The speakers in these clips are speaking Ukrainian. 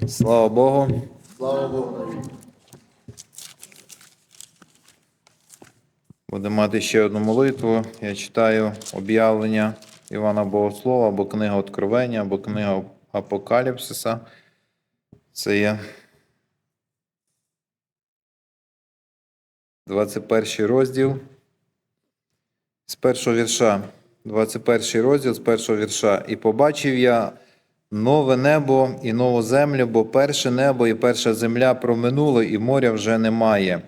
Слава Богу. Слава Богу. Будемо мати ще одну молитву. Я читаю об'явлення Івана Богослова або книга Откровення, або книга Апокаліпсиса. Це є 21 розділ з першого вірша. 21 розділ з першого вірша. І побачив я нове небо і нову землю, бо перше небо і перша земля проминули, і моря вже немає.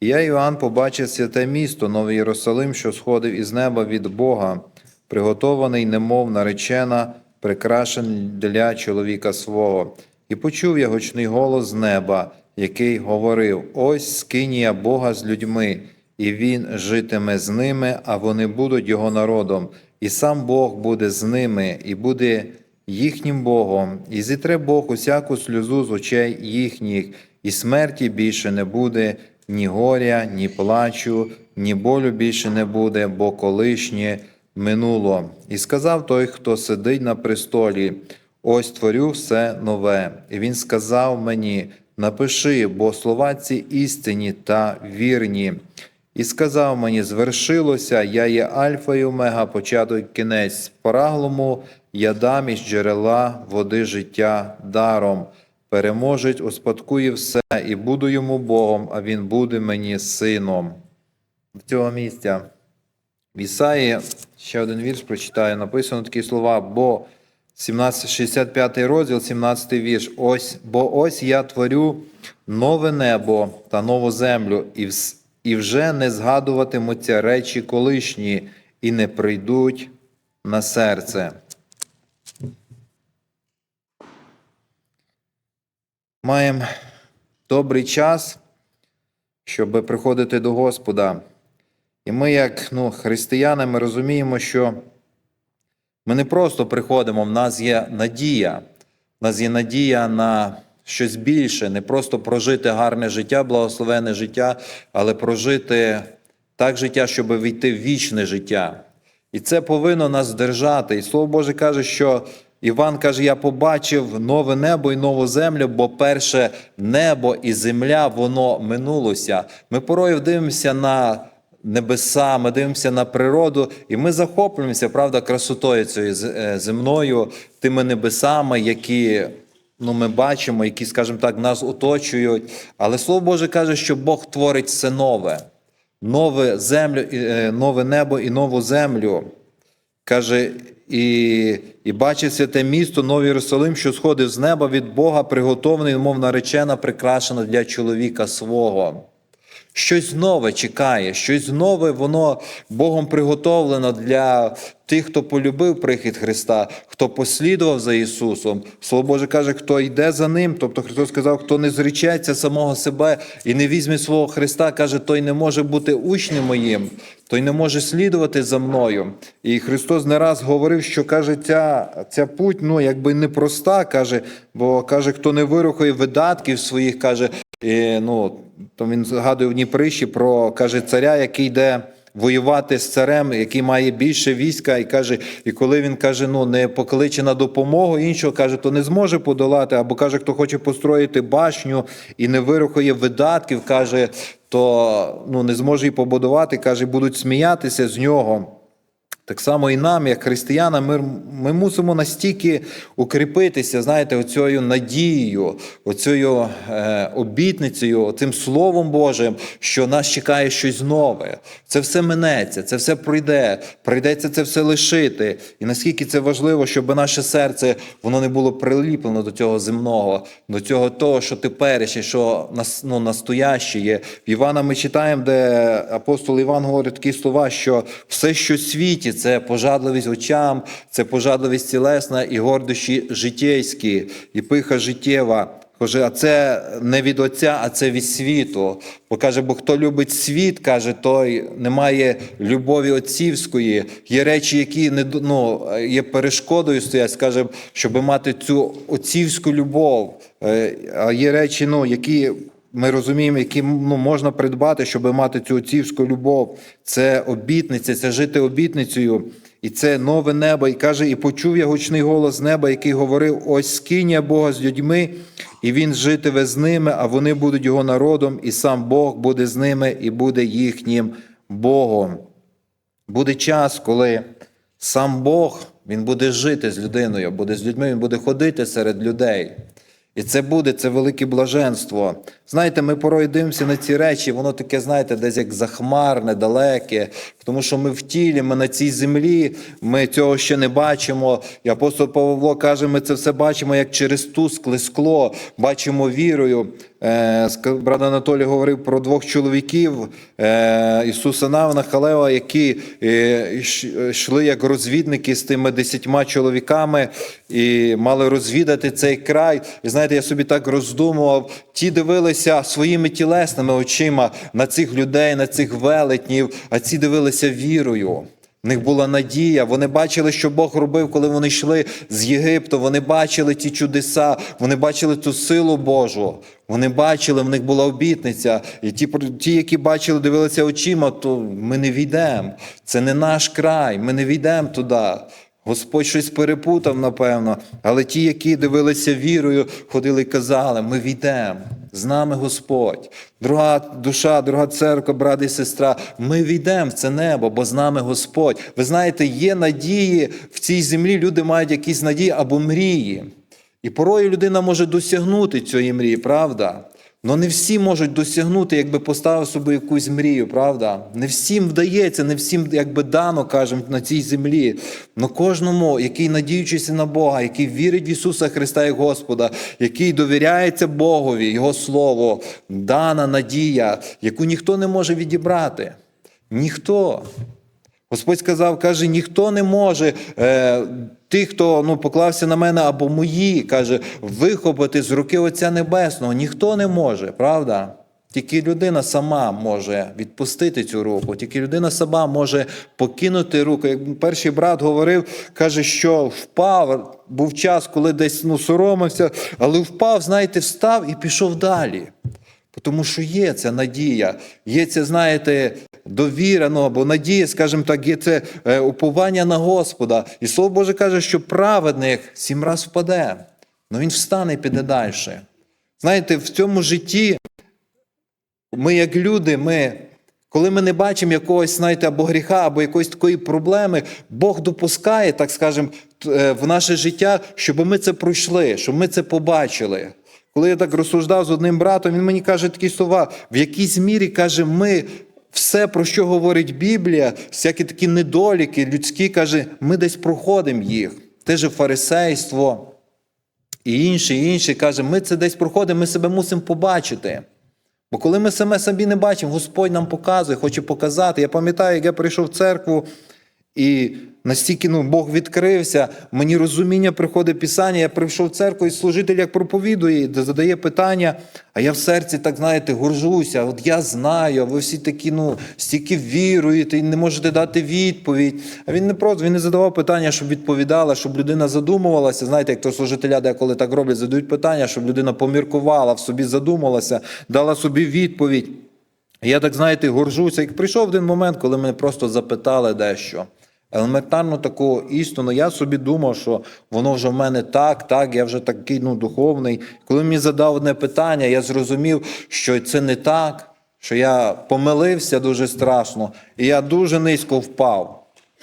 І я, Іоанн, побачив святе місто, Новий Єрусалим, що сходив із неба від Бога, приготований, немов наречена, прикрашений для чоловіка свого. І почув я гучний голос з неба, який говорив: Ось скинія Бога з людьми, і він житиме з ними, а вони будуть його народом. І сам Бог буде з ними, і буде їхнім Богом, і зітре Бог усяку сльозу з очей їхніх, і смерті більше не буде, ні горя, ні плачу, ні болю більше не буде, бо колишнє минуло. І сказав той, хто сидить на престолі: Ось творю все нове. І він сказав мені: Напиши, бо слова ці істинні та вірні. І сказав мені: звершилося, я є Альфа і Омега, початок кінець. Спораглому я дам із джерела води життя даром. Переможець успадкує все, і буду йому Богом, а він буде мені сином. В цього місця в Ісаї ще один вірш прочитаю. Написано такі слова, бо 17, 65 розділ, 17 вірш. Ось, бо ось я творю нове небо та нову землю, і, вс- і вже не згадуватимуться речі колишні, і не прийдуть на серце. Маємо добрий час, щоб приходити до Господа. І ми, як ну, християни, ми розуміємо, що ми не просто приходимо, в нас є надія. В нас є надія на щось більше, не просто прожити гарне життя, благословенне життя, але прожити так життя, щоб війти в вічне життя. І це повинно нас держати. І Слово Боже каже, що Іван каже: Я побачив нове небо і нову землю, бо перше небо і земля воно минулося. Ми порою дивимося на небеса, ми дивимося на природу, і ми захоплюємося, правда, красотою цією е, земною, тими небесами, які ну, ми бачимо, які, скажімо так, нас оточують. Але Слово Боже каже, що Бог творить все нове, нове землю, е, нове небо і нову землю. Каже, і, і бачить святе місто, Новий Єрусалим, що сходив з неба від Бога, приготований, мов наречена, прикрашена для чоловіка свого. Щось нове чекає, щось нове, воно Богом приготовлено для тих, хто полюбив прихід Христа, хто послідував за Ісусом. Слово Боже каже, хто йде за Ним. Тобто Христос сказав, хто не зречеться самого себе і не візьме свого Христа, каже, той не може бути учнем моїм, той не може слідувати за мною. І Христос не раз говорив, що каже, ця, ця путь ну, якби непроста, каже, бо каже, хто не вирухує видатків своїх, каже, і, ну, то він згадує в Дніприщі про каже, царя, який йде воювати з царем, який має більше війська, і каже, і коли він каже, ну не покличе на допомогу іншого, каже, то не зможе подолати, або каже, хто хоче построїти башню і не вирухує видатків, каже, то ну, не зможе її побудувати, каже, будуть сміятися з нього. Так само і нам, як християнам, ми, ми мусимо настільки укріпитися, знаєте, оцією надією, оцією е, обітницею, цим Словом Божим, що нас чекає щось нове. Це все минеться, це все пройде, прийдеться це все лишити. І наскільки це важливо, щоб наше серце воно не було приліплено до цього земного, до цього того, що теперішнє, що нас, ну, настояще є. В Івана ми читаємо, де апостол Іван говорить такі слова, що все, що в світі, це пожадливість очам, це пожадливість тілесна і гордощі життєйські, і пиха життєва. Каже, а це не від Отця, а це від світу. Бо каже, бо хто любить світ, каже, той не має любові отцівської. Є речі, які не ну, є перешкодою стоять, скажімо, щоб мати цю отцівську любов. Е, А є речі, ну, які ми розуміємо, які ну, можна придбати, щоб мати цю отцівську любов. Це обітниця, це жити обітницею. І це нове небо. І каже, і почув я гучний голос неба, який говорив: ось скиня Бога з людьми, і він житиме з ними, а вони будуть його народом, і сам Бог буде з ними, і буде їхнім Богом. Буде час, коли сам Бог він буде жити з людиною, буде з людьми, він буде ходити серед людей. І це буде це велике блаженство. Знаєте, ми порой дивимося на ці речі, воно таке, знаєте, десь як захмарне, далеке, тому що ми в тілі, ми на цій землі, ми цього ще не бачимо. І апостол Павло каже, ми це все бачимо як через тускле скло, бачимо вірою. Е, Брат Анатолій говорив про двох чоловіків е, Ісуса Навина, Халева, які е, йшли як розвідники з тими десятьма чоловіками і мали розвідати цей край. І знаєте, я собі так роздумував. Ті дивилися своїми тілесними очима на цих людей, на цих велетнів, а ці дивилися вірою. В них була надія. Вони бачили, що Бог робив, коли вони йшли з Єгипту. Вони бачили ті чудеса, вони бачили ту силу Божу. Вони бачили, в них була обітниця. І ті, ті, які бачили, дивилися очима, то ми не війдемо. Це не наш край, ми не війдемо туди. Господь щось перепутав, напевно, але ті, які дивилися вірою, ходили і казали: ми війдемо, з нами Господь. Друга душа, друга церква, брат і сестра, ми війдемо в це небо, бо з нами Господь. Ви знаєте, є надії в цій землі, люди мають якісь надії або мрії. І порою людина може досягнути цієї мрії, правда? Но не всі можуть досягнути, якби поставив собі якусь мрію, правда? Не всім вдається, не всім якби дано, кажемо, на цій землі. Но кожному, який надіючися на Бога, який вірить в Ісуса Христа як Господа, який довіряється Богові, Його Слову, дана надія, яку ніхто не може відібрати. Ніхто. Господь сказав, каже, ніхто не може, е, тих, хто ну, поклався на мене або мої, каже, вихопити з руки Отця Небесного. Ніхто не може, правда? Тільки людина сама може відпустити цю руку, тільки людина сама може покинути руку. Як перший брат говорив, каже, що впав, був час, коли десь ну, соромився, але впав, знаєте, встав і пішов далі. Тому що є ця надія, є це, знаєте, довіра, ну або надія, скажімо так, є це е, уповання на Господа. І Слово Боже каже, що праведник сім раз впаде, але він встане і піде далі. Знаєте, в цьому житті ми, як люди, ми, коли ми не бачимо якогось, знаєте, або гріха, або якоїсь такої проблеми, Бог допускає, так скажемо, е, в наше життя, щоб ми це пройшли, щоб ми це побачили. Коли я так розсуждав з одним братом, він мені каже такі слова: в якійсь мірі каже, ми все, про що говорить Біблія, всякі такі недоліки людські, каже, ми десь проходимо їх. Те же фарисейство і інші, і інші, каже, ми це десь проходимо, ми себе мусимо побачити. Бо коли ми саме собі не бачимо, Господь нам показує, хоче показати. Я пам'ятаю, як я прийшов в церкву, і настільки ну, Бог відкрився, мені розуміння приходить Писання, я прийшов в церкву, і служитель як проповідує, задає питання, а я в серці, так знаєте, горжуся. От я знаю, ви всі такі, ну, стільки віруєте і не можете дати відповідь. А він не просто він не задавав питання, щоб відповідала, щоб людина задумувалася. Знаєте, як то служителя деколи так роблять, задають питання, щоб людина поміркувала, в собі задумалася, дала собі відповідь. Я так, знаєте, горжуся. Як прийшов один момент, коли мене просто запитали дещо. Елементарно таку істину, я собі думав, що воно вже в мене так, так, я вже такий ну, духовний. Коли мені задав одне питання, я зрозумів, що це не так, що я помилився дуже страшно, і я дуже низько впав.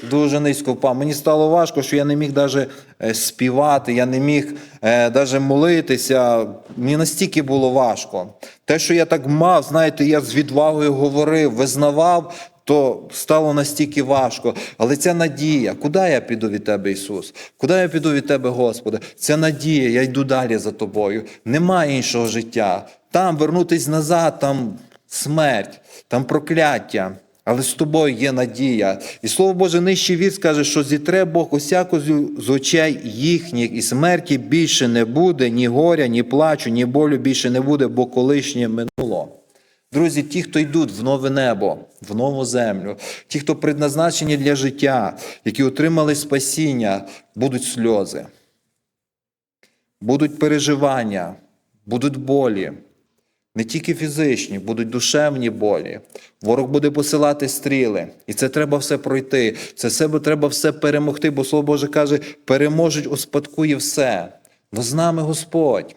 Дуже низько впав. Мені стало важко, що я не міг навіть співати, я не міг навіть молитися. Мені настільки було важко. Те, що я так мав, знаєте, я з відвагою говорив, визнавав, то стало настільки важко. Але ця надія, куди я піду від Тебе, Ісус? Куди я піду від Тебе, Господи? Ця надія, я йду далі за Тобою. Немає іншого життя. Там вернутись назад, там смерть, там прокляття. Але з тобою є надія. І слово Боже, нижчий вір скаже, що зітре Бог усяку з очей їхніх, і смерті більше не буде, ні горя, ні плачу, ні болю більше не буде, бо колишнє минуло. Друзі, ті, хто йдуть в нове небо, в нову землю, ті, хто предназначені для життя, які отримали спасіння, будуть сльози, будуть переживання, будуть болі. Не тільки фізичні, будуть душевні болі. Ворог буде посилати стріли. І це треба все пройти. Це себе треба все перемогти, бо Слово Боже каже, переможуть, успадкує все. Но з нами Господь.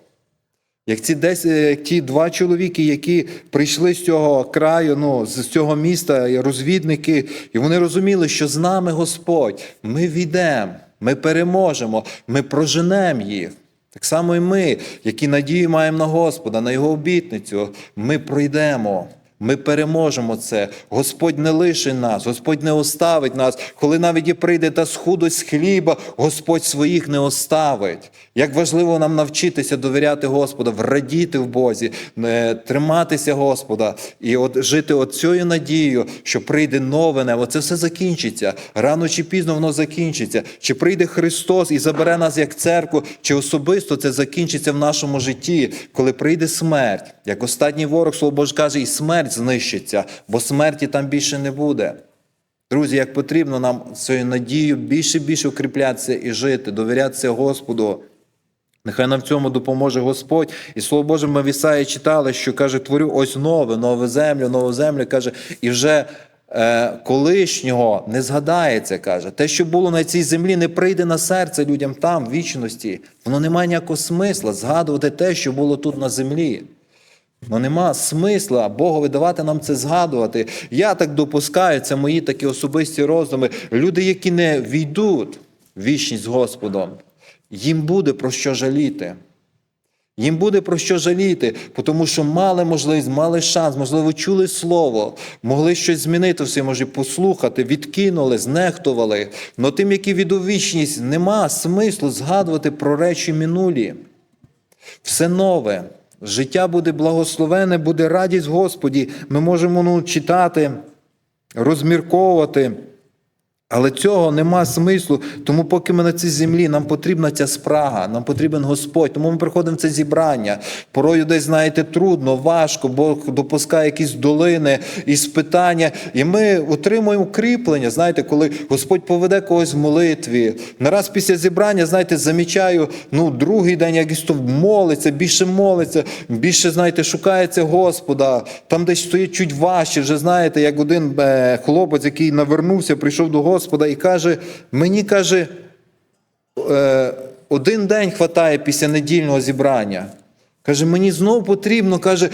Як ці десь е, ті два чоловіки, які прийшли з цього краю, ну з цього міста, розвідники, і вони розуміли, що з нами Господь, ми війдемо, ми переможемо, ми проженемо їх. Так само і ми, які надію маємо на Господа, на Його обітницю, ми пройдемо. Ми переможемо це. Господь не лишить нас, Господь не оставить нас. Коли навіть і прийде та схудость хліба, Господь своїх не оставить. Як важливо нам навчитися довіряти Господа, врадіти в Бозі, е, триматися Господа і от жити от цією надією, що прийде нове небо. Це все закінчиться. Рано чи пізно воно закінчиться. Чи прийде Христос і забере нас як церкву, чи особисто це закінчиться в нашому житті, коли прийде смерть. Як останній ворог, Слово Боже каже, і смерть знищиться, бо смерті там більше не буде. Друзі, як потрібно нам цією надією більше і більше укріплятися і жити, довірятися Господу. Нехай нам в цьому допоможе Господь. І Слово Боже, ми в Ісаї читали, що каже, творю ось нове, нову землю, нову землю, каже, і вже е, колишнього не згадається, каже. Те, що було на цій землі, не прийде на серце людям там, в вічності. Воно не має ніякого смисла згадувати те, що було тут на землі. Ну нема смисла Богові давати нам це згадувати. Я так допускаю, це мої такі особисті роздуми. Люди, які не війдуть в вічність з Господом, їм буде про що жаліти. Їм буде про що жаліти, тому що мали можливість, мали шанс, можливо, чули слово, могли щось змінити все, може, послухати, відкинули, знехтували. Но тим, які від у вічність, нема смислу згадувати про речі минулі. Все нове. Життя буде благословене, буде радість Господі. Ми можемо ну, читати, розмірковувати. Але цього нема смислу, тому поки ми на цій землі, нам потрібна ця спрага, нам потрібен Господь. Тому ми приходимо в це зібрання. Порою десь, знаєте, трудно, важко, Бог допускає якісь долини і спитання. І ми отримуємо укріплення, знаєте, коли Господь поведе когось в молитві. Нараз після зібрання, знаєте, замічаю, ну, другий день якийсь то молиться, більше молиться, більше, знаєте, шукається Господа. Там десь стоїть чуть важче, вже знаєте, як один е, хлопець, який навернувся, прийшов до Господа і каже: мені каже, е, один день хватає після недільного зібрання. Каже, мені знову потрібно, каже,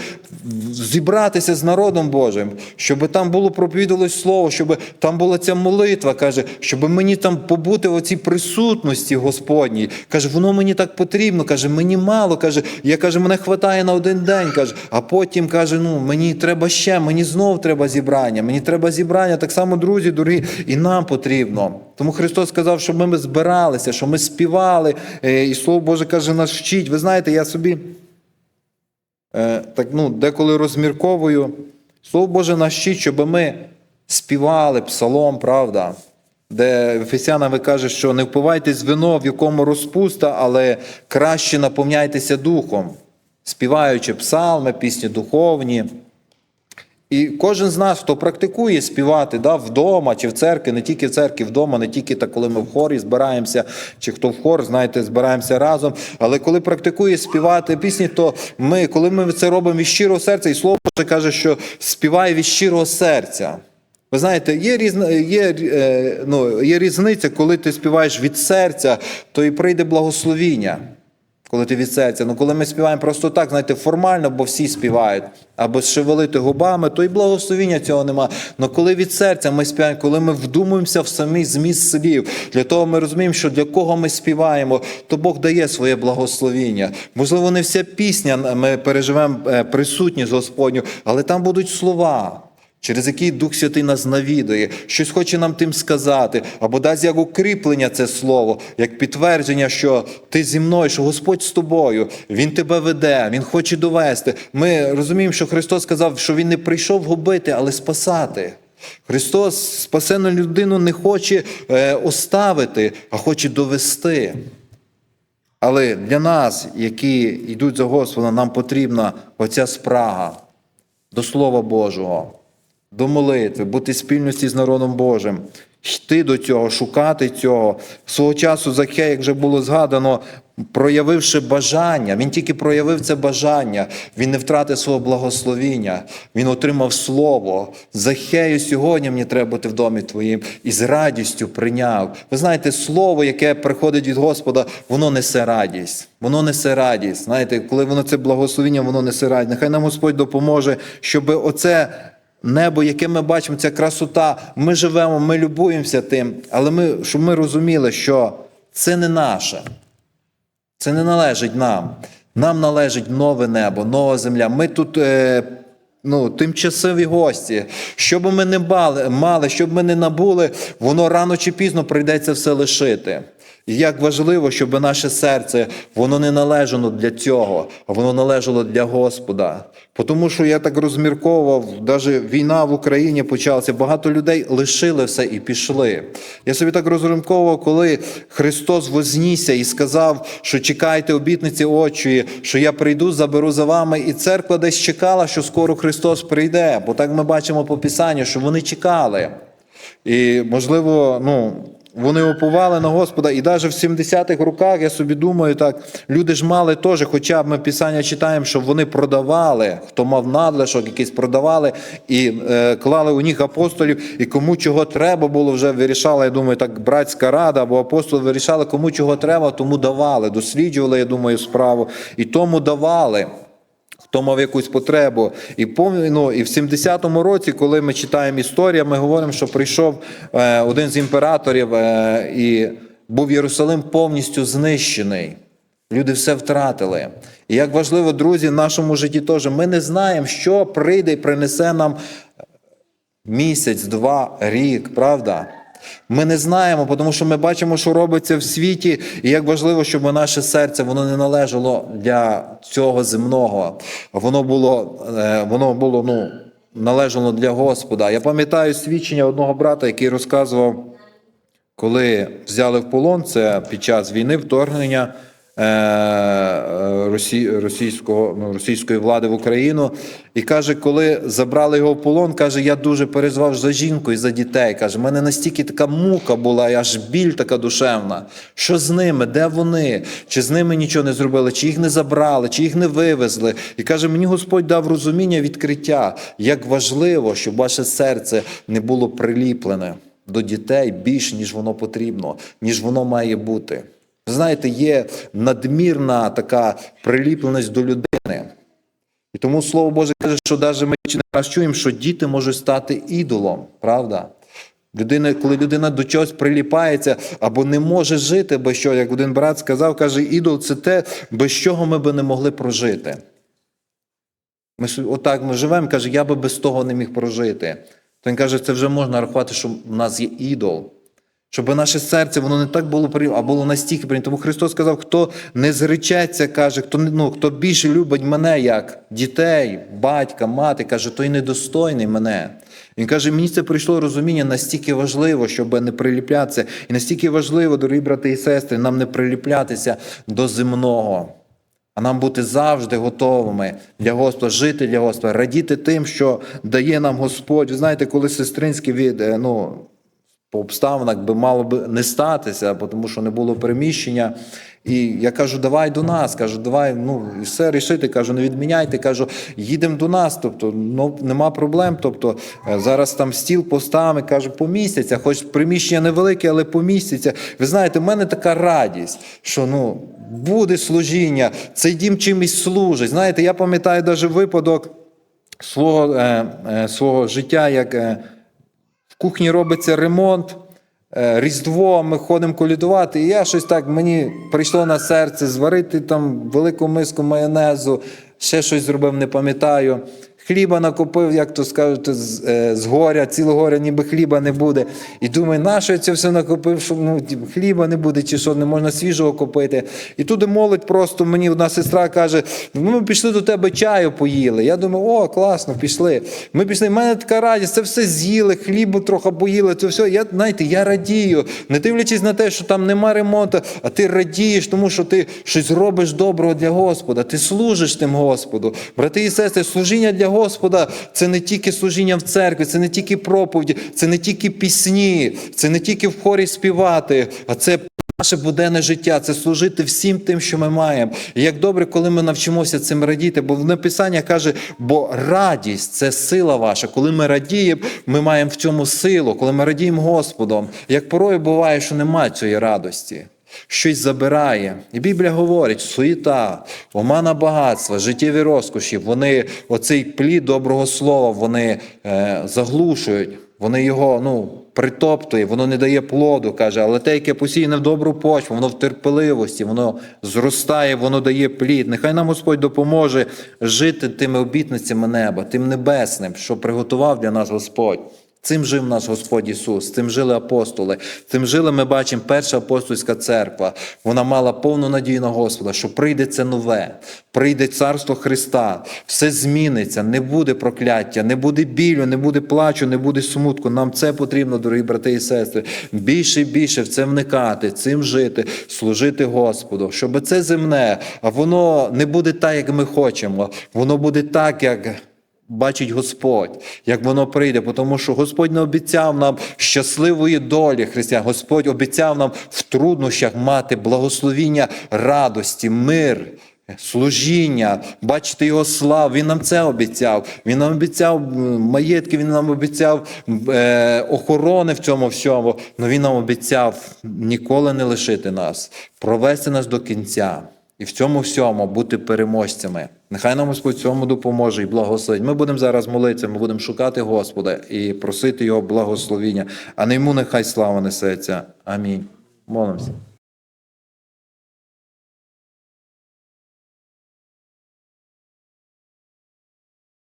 зібратися з народом Божим, щоб там було проповідалось слово, щоб там була ця молитва, каже, щоб мені там побути в цій присутності Господній. Каже, воно мені так потрібно, каже, мені мало, каже, я каже, мене хватає на один день, каже, а потім каже, ну мені треба ще, мені знову треба зібрання, мені треба зібрання. Так само, друзі, дорогі, і нам потрібно. Тому Христос сказав, щоб ми збиралися, що ми співали, е, і Слово Боже каже, нас вчить. Ви знаєте, я собі. Е, так, ну, деколи розмірковую. Слово Боже нас вчить, щоб ми співали псалом, правда, де Ефесянам ви каже, що не впивайтесь вино, в якому розпуста, але краще наповняйтеся духом, співаючи псалми, пісні духовні. І кожен з нас, хто практикує співати да, вдома чи в церкві, не тільки в церкві, вдома, не тільки так, коли ми в хорі збираємося, чи хто в хор, знаєте, збираємося разом. Але коли практикує співати пісні, то ми, коли ми це робимо від щирого серця, і слово Боже каже, що співає від щирого серця. Ви знаєте, є різна, є, е, ну, є різниця, коли ти співаєш від серця, то і прийде благословіння. Коли ти від серця. Ну, коли ми співаємо просто так, знаєте, формально, бо всі співають, або шевелити губами, то і благословіння цього нема. Але коли від серця ми співаємо, коли ми вдумуємося в самий зміст слів, для того ми розуміємо, що для кого ми співаємо, то Бог дає своє благословіння. Можливо, не вся пісня ми переживемо е, присутність Господню, але там будуть слова через який Дух Святий нас навідує, щось хоче нам тим сказати, або дасть як укріплення це слово, як підтвердження, що ти зі мною, що Господь з тобою, Він тебе веде, Він хоче довести. Ми розуміємо, що Христос сказав, що Він не прийшов губити, але спасати. Христос спасену людину не хоче е, оставити, а хоче довести. Але для нас, які йдуть за Господом, нам потрібна оця спрага до Слова Божого до молитви, бути в спільності з народом Божим. йти до цього, шукати цього. Свого часу Захей, як вже було згадано, проявивши бажання, він тільки проявив це бажання, він не втратив свого благословіння, він отримав слово. Захею сьогодні мені треба бути в домі твоїм і з радістю прийняв. Ви знаєте, слово, яке приходить від Господа, воно несе радість. Воно несе радість. Знаєте, коли воно це благословіння, воно несе радість. Нехай нам Господь допоможе, щоб оце. Небо, яке ми бачимо, ця красота, ми живемо, ми любуємося тим, але ми, щоб ми розуміли, що це не наше. Це не належить нам. Нам належить нове небо, нова земля. Ми тут е, ну, тимчасові гості. Що би ми не мали, що б ми не набули, воно рано чи пізно прийдеться все лишити. І як важливо, щоб наше серце воно не належало для цього, а воно належало для Господа. Тому що я так розмірковував, навіть війна в Україні почалася, багато людей лишили все і пішли. Я собі так розрахунковував, коли Христос вознісся і сказав, що чекайте обітниці очі, що я прийду, заберу за вами. І церква десь чекала, що скоро Христос прийде. Бо так ми бачимо по Писанню, що вони чекали. І, можливо, ну. Вони оповали на Господа, і навіть в 70-х роках, я собі думаю, так люди ж мали теж, хоча б ми писання читаємо, що вони продавали, хто мав надлишок, якийсь продавали і е, клали у них апостолів, і кому чого треба було, вже вирішала, я думаю, так братська рада або апостоли вирішали, кому чого треба, тому давали. Досліджували, я думаю, справу, і тому давали. Хто мав якусь потребу. І ну, і в 70-му році, коли ми читаємо історію, ми говоримо, що прийшов е, один з імператорів е, і був Єрусалим повністю знищений. Люди все втратили. І як важливо, друзі, в нашому житті теж ми не знаємо, що прийде і принесе нам місяць, два, рік, правда? Ми не знаємо, тому що ми бачимо, що робиться в світі, і як важливо, щоб наше серце воно не належало для цього земного, воно було, е, воно було ну, належало для Господа. Я пам'ятаю свідчення одного брата, який розказував, коли взяли в полон це під час війни вторгнення російського, ну, російської влади в Україну. І каже, коли забрали його в полон, каже, я дуже переживав за жінку і за дітей. Каже, в мене настільки така мука була, і аж біль така душевна. Що з ними? Де вони? Чи з ними нічого не зробили, чи їх не забрали, чи їх не вивезли? І каже, мені Господь дав розуміння, відкриття, як важливо, щоб ваше серце не було приліплене до дітей більш, ніж воно потрібно, ніж воно має бути. Знаєте, є надмірна така приліпленість до людини. І тому Слово Боже каже, що навіть ми не раз чуємо, що діти можуть стати ідолом, правда? Людина, коли людина до чогось приліпається або не може жити без чого, як один брат сказав, каже, ідол це те, без чого ми би не могли прожити. Ми отак ми живемо, каже, я би без того не міг прожити. То він каже, це вже можна рахувати, що в нас є ідол. Щоб наше серце воно не так було а було настільки прийнято. Тому Христос сказав, хто не зречеться, каже, хто, ну, хто більше любить мене, як дітей, батька, мати, каже, той недостойний мене. Він каже, мені це прийшло розуміння настільки важливо, щоб не приліплятися. І настільки важливо, дорогі брати і сестри, нам не приліплятися до земного. А нам бути завжди готовими для Господа, жити для Господа, радіти тим, що дає нам Господь. Ви знаєте, коли сестринські від, е, ну, по обставинах би мало би не статися, тому що не було переміщення. І я кажу, давай до нас. Кажу, давай, ну і все рішити. Кажу, не відміняйте. Кажу, їдемо до нас. Тобто, ну нема проблем. Тобто е, зараз там стіл поставимо, кажу, помістяться, хоч приміщення невелике, але помістяться. Ви знаєте, в мене така радість, що ну буде служіння, цей дім чимось служить. Знаєте, я пам'ятаю навіть випадок свого, е, е, свого життя, як. Е, кухні робиться ремонт, е, Різдво, ми ходимо колядувати, і я щось так, мені прийшло на серце зварити там велику миску майонезу, ще щось зробив, не пам'ятаю. Хліба накупив, як то скажуть, з, е, з горя, цілого горя, ніби хліба не буде. І думаю, на що я це все накупив, що ну, хліба не буде, чи що, не можна свіжого купити. І туди молодь просто мені одна сестра каже: ну, ми пішли до тебе чаю поїли. Я думаю, о, класно, пішли. Ми пішли. в мене така радість, це все з'їли, хлібу трохи поїли. Це все. Я, знаєте, я радію, не дивлячись на те, що там нема ремонту, а ти радієш, тому що ти щось робиш доброго для Господа. Ти служиш тим Господу. Брати і сестри, служіння для Господа це не тільки служіння в церкві, це не тільки проповіді, це не тільки пісні, це не тільки в хорі співати, а це наше буденне життя, це служити всім тим, що ми маємо. І як добре, коли ми навчимося цим радіти, бо в написання каже, бо радість це сила ваша. Коли ми радіємо, ми маємо в цьому силу, коли ми радіємо Господом. Як порою буває, що немає цієї радості. Щось забирає. І Біблія говорить: суєта, омана багатства, життєві розкоші, вони оцей плід доброго слова вони е, заглушують, вони його ну, притоптує, воно не дає плоду, каже, але те, яке посіяне в добру почву, воно в терпеливості, воно зростає, воно дає плід. Нехай нам Господь допоможе жити тими обітницями неба, тим небесним, що приготував для нас Господь. Цим жив наш Господь Ісус, цим жили апостоли, цим жили, ми бачимо, перша апостольська церква. Вона мала повну надію на Господа, що прийде це нове, прийде царство Христа, все зміниться, не буде прокляття, не буде білю, не буде плачу, не буде смутку. Нам це потрібно, дорогі брати і сестри. Більше і більше в це вникати, цим жити, служити Господу, щоб це земне, а воно не буде так, як ми хочемо, воно буде так, як бачить Господь, як воно прийде, тому що Господь не обіцяв нам щасливої долі християн. Господь обіцяв нам в труднощах мати благословіння радості, мир. Служіння, бачити його славу, він нам це обіцяв. Він нам обіцяв маєтки, він нам обіцяв е, охорони в цьому всьому. але він нам обіцяв ніколи не лишити нас, провести нас до кінця. І в цьому всьому бути переможцями. Нехай нам Господь цьому допоможе і благословить. Ми будемо зараз молитися, ми будемо шукати Господа і просити Його благословіння, а не йому нехай слава несеться. Амінь. Молимося.